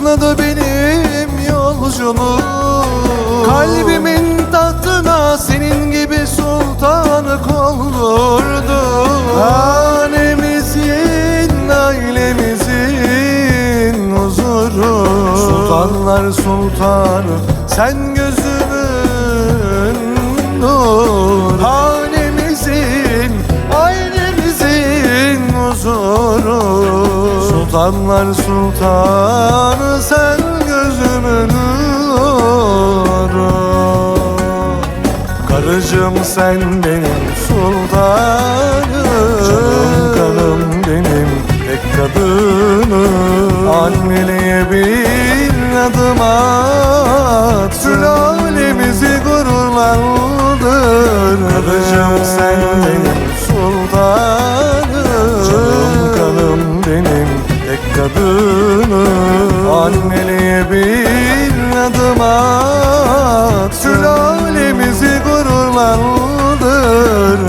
Başladı benim yolculuğum. Kalbimin tahtına senin gibi sultanı koldurdu Hanemizin, ailemizin huzuru. Sultanlar sultanı sen gözümün Sultanlar sultanı sen gözümün nuru. Karıcığım sen benim sultanım. Canım kanım benim tek kadınım. Anneliğe bir adım at. Sülalemizi gururlandır tek kadınım Anneliğe bir adım at. Sülalemizi gururlandır.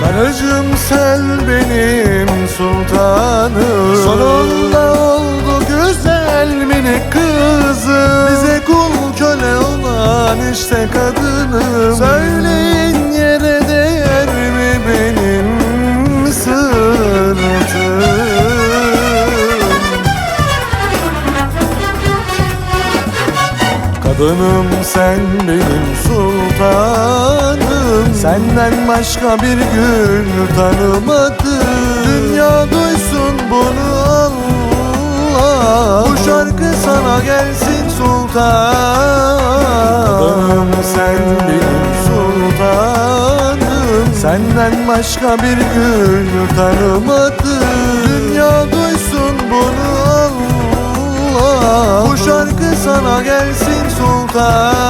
Karıcığım sen benim sultanım. Sonunda oldu güzel minik kızım. Bize kul köle olan işte kadınım. Söyleyin Kadınım sen benim sultanım. Senden başka bir gün tanımadım. Dünya duysun bunu Allah. Bu şarkı sana gelsin sultan Kadınım sen benim sultanım. Senden başka bir gün tanımadım. Dünya duysun bunu Allah. Bu şarkı sana gelsin sultanım